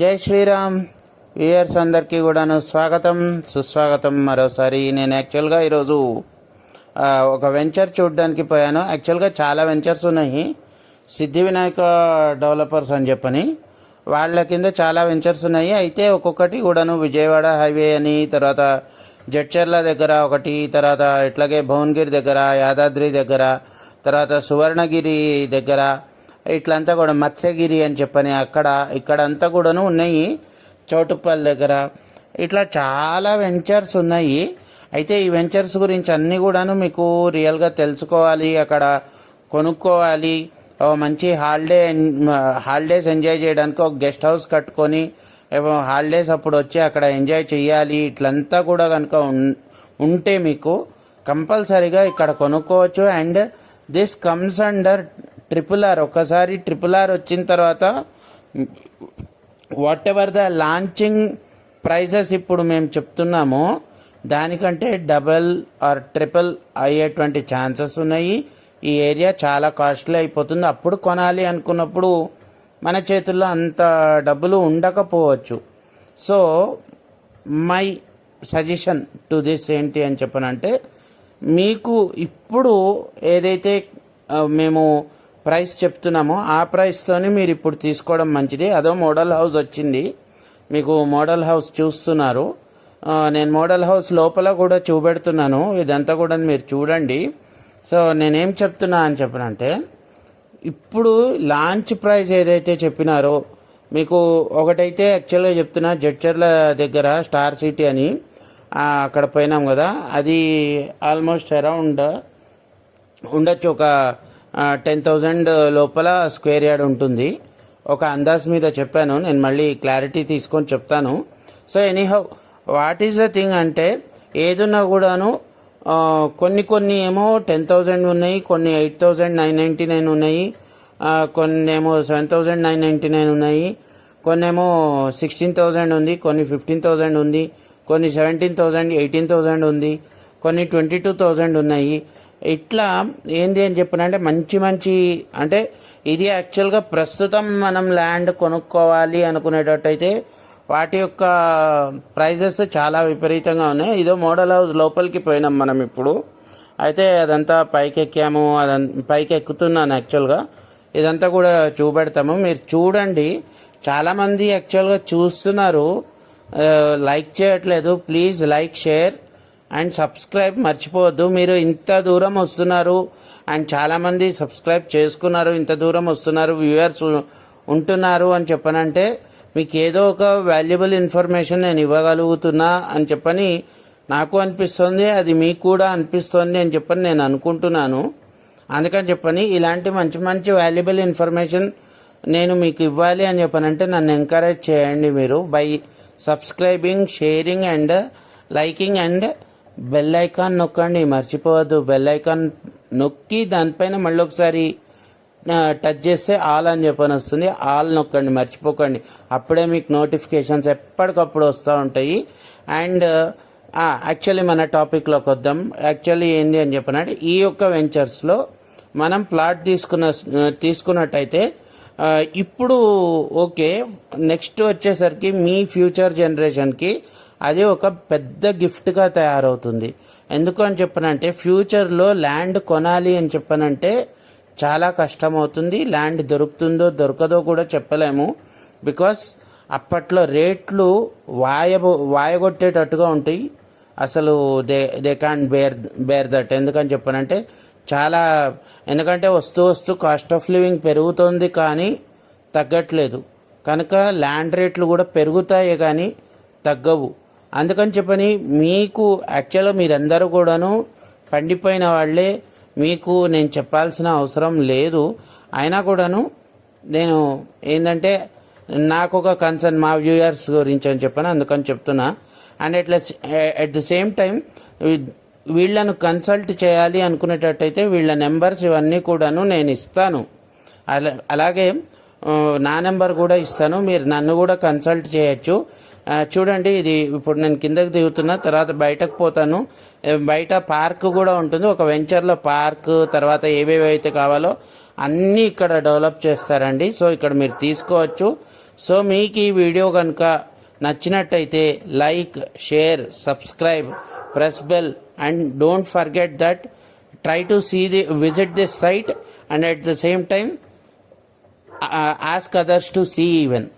జై శ్రీరామ్. వ్యూయర్స్ అందరికీ కూడాను స్వాగతం సుస్వాగతం మరోసారి. నేను యాక్చువల్గా ఈరోజు ఒక వెంచర్ చూడడానికి పోయాను. యాక్చువల్గా చాలా వెంచర్స్ ఉన్నాయి. సిద్ధి వినాయక డెవలపర్స్ అని చెప్పని వాళ్ళ కింద చాలా వెంచర్స్ ఉన్నాయి. అయితే ఒక్కొక్కటి కూడాను విజయవాడ హైవే అని తర్వాత జడ్చర్ల దగ్గర ఒకటి తర్వాత ఇట్లాగే భువనగిరి దగ్గర యాదాద్రి దగ్గర తర్వాత సువర్ణగిరి దగ్గర ఇట్లంతా కూడా మత్స్యగిరి అని చెప్పని అక్కడ ఇక్కడ అంతా కూడాను ఉన్నాయి చౌటుప్పల్ దగ్గర. ఇట్లా చాలా వెంచర్స్ ఉన్నాయి. అయితే ఈ వెంచర్స్ గురించి అన్నీ కూడాను మీకు రియల్గా తెలుసుకోవాలి అక్కడ కొనుక్కోవాలి ఓ మంచి హాలిడే హాలిడేస్ ఎంజాయ్ చేయడానికి ఒక గెస్ట్ హౌస్ కట్టుకొని హాలిడేస్ అప్పుడు వచ్చి అక్కడ ఎంజాయ్ చేయాలి ఇట్లంతా కూడా కనుక ఉంటే మీకు కంపల్సరీగా ఇక్కడ కొనుక్కోవచ్చు. And this comes under triple R ఒకసారి ట్రిపుల్ ఆర్ వచ్చిన తర్వాత whatever the launching prices ఇప్పుడు మేము చెప్తున్నామో దానికంటే డబల్ ఆర్ ట్రిపుల్ అయ్యేటువంటి ఛాన్సెస్ ఉన్నాయి. ఈ ఏరియా చాలా కాస్ట్లీ అయిపోతుంది. అప్పుడు కొనాలి అనుకున్నప్పుడు మన చేతుల్లో అంత డబ్బులు ఉండకపోవచ్చు. So my suggestion to this ఏంటి అని చెప్పనంటే మీకు ఇప్పుడు ఏదైతే మేము ప్రైస్ చెప్తున్నామో. ఆ ప్రైస్తోనే మీరు ఇప్పుడు తీసుకోవడం మంచిది. అదో మోడల్ హౌస్ వచ్చింది. మీకు మోడల్ హౌస్ చూస్తున్నారు. నేను మోడల్ హౌస్ లోపల కూడా చూపెడుతున్నాను. ఇదంతా కూడా మీరు చూడండి. సో నేనేం చెప్తున్నా అని చెప్పనంటే ఇప్పుడు లాంచ్ ప్రైస్ ఏదైతే చెప్పినారో మీకు ఒకటైతే యాక్చువల్గా చెప్తున్నా జడ్చర్ల దగ్గర స్టార్ సిటీ అని అక్కడ పోయినాం కదా. అది ఆల్మోస్ట్ అరౌండ్ ఉండొచ్చు. ఒక టెన్ థౌజండ్ లోపల స్క్వేర్ యార్డ్ ఉంటుంది. ఒక అందాజ్ మీద చెప్పాను. నేను మళ్ళీ క్లారిటీ తీసుకొని చెప్తాను. So anyhow what is the thing అంటే ఏదున్నా కూడాను కొన్ని కొన్ని ఏమో టెన్ థౌజండ్ ఉన్నాయి కొన్ని eight thousand nine ninety nine ఉన్నాయి కొన్ని ఏమో seven thousand nine ninety nine ఉన్నాయి కొన్ని ఏమో సిక్స్టీన్ థౌజండ్ ఉంది కొన్ని ఫిఫ్టీన్ థౌజండ్ ఉంది కొన్ని సెవెంటీన్ థౌజండ్ ఎయిటీన్ థౌజండ్ ఉంది కొన్ని ట్వంటీ టూ థౌజండ్ ఉన్నాయి. ఇట్లా ఏంది అని చెప్పినంటే మంచి మంచి అంటే ఇది యాక్చువల్గా ప్రస్తుతం మనం ల్యాండ్ కొనుక్కోవాలి అనుకునేటట్టయితే వాటి యొక్క ప్రైజెస్ చాలా విపరీతంగా ఉన్నాయి. ఇదో మోడల్ హౌస్ లోపలికి పోయినాం మనం ఇప్పుడు. అయితే అదంతా పైకి ఎక్కాము అదం పైకి ఎక్కుతున్నాను యాక్చువల్గా ఇదంతా కూడా చూపెడతాము. మీరు చూడండి. చాలామంది యాక్చువల్గా చూస్తున్నారు. లైక్ చేయట్లేదు. Please like share and subscribe మర్చిపోవద్దు. మీరు ఇంత దూరం వస్తున్నారు అండ్ చాలామంది సబ్స్క్రైబ్ చేసుకున్నారు ఇంత దూరం వస్తున్నారు వ్యూయర్స్ ఉంటున్నారు అని చెప్పనంటే మీకు ఏదో ఒక వాల్యుబుల్ ఇన్ఫర్మేషన్ నేను ఇవ్వగలుగుతున్నా అని చెప్పని నాకు అనిపిస్తుంది అది మీకు కూడా అనిపిస్తుంది అని చెప్పని నేను అనుకుంటున్నాను. అందుకని చెప్పని ఇలాంటి మంచి మంచి వాల్యుబుల్ ఇన్ఫర్మేషన్ నేను మీకు ఇవ్వాలి అని చెప్పనంటే నన్ను ఎంకరేజ్ చేయండి మీరు. By subscribing sharing and liking and bell icon నొక్కండి మర్చిపోవద్దు. బెల్ ఐకాన్ నొక్కి దానిపైన మళ్ళీ ఒకసారి టచ్ చేస్తే ఆల్ అని చెప్పని వస్తుంది. ఆల్ నొక్కండి మర్చిపోకండి. అప్పుడే మీకు నోటిఫికేషన్స్ ఎప్పటికప్పుడు వస్తూ ఉంటాయి. అండ్ యాక్చువల్లీ మన టాపిక్లోకి వద్దాం. యాక్చువల్లీ ఏంది అని చెప్పనంటే ఈ యొక్క వెంచర్స్లో మనం ప్లాట్ తీసుకున్న తీసుకున్నట్టయితే ఇప్పుడు ఓకే నెక్స్ట్ వచ్చేసరికి మీ ఫ్యూచర్ జనరేషన్కి అది ఒక పెద్ద గిఫ్ట్గా తయారవుతుంది. ఎందుకు అని చెప్పనంటే ఫ్యూచర్లో ల్యాండ్ కొనాలి అని చెప్పనంటే చాలా కష్టం అవుతుంది ల్యాండ్ దొరుకుతుందో దొరకదో కూడా చెప్పలేము. బికాస్ అప్పట్లో రేట్లు వాయ వాయగొట్టేటట్టుగా ఉంటాయి. అసలు they they can't bear bear that. ఎందుకని చెప్పనంటే చాలా ఎందుకంటే వస్తూ వస్తూ కాస్ట్ ఆఫ్ లివింగ్ పెరుగుతోంది కానీ తగ్గట్లేదు. కనుక ల్యాండ్ రేట్లు కూడా పెరుగుతాయి కానీ తగ్గవు. అందుకని చెప్పని మీకు యాక్చువల్గా మీరందరూ కూడాను పండిపోయిన వాళ్ళే మీకు నేను చెప్పాల్సిన అవసరం లేదు. అయినా కూడాను నేను ఏంటంటే నాకు ఒక కన్సర్న్ మా వ్యూయర్స్ గురించి అని చెప్పాను అందుకని చెప్తున్నా. అండ్ ఎట్లా అట్ ద సేమ్ టైం వీళ్ళను కన్సల్ట్ చేయాలి అనుకునేటట్టయితే వీళ్ళ నెంబర్స్ ఇవన్నీ కూడాను నేను ఇస్తాను. అలా అలాగే నా నెంబర్ కూడా ఇస్తాను. మీరు నన్ను కూడా కన్సల్ట్ చేయొచ్చు. చూడండి ఇది ఇప్పుడు నేను కిందకి దిగుతున్నా తర్వాత బయటకు పోతాను. బయట పార్క్ కూడా ఉంటుంది. ఒక వెంచర్లో పార్క్ తర్వాత ఏవేవి అయితే కావాలో అన్నీ ఇక్కడ డెవలప్ చేస్తారండి. సో ఇక్కడ మీరు తీసుకోవచ్చు. సో మీకు ఈ వీడియో కనుక నచ్చినట్టయితే like share subscribe press bell and don't forget that try to see the visit this site and at the same time ask others to see even.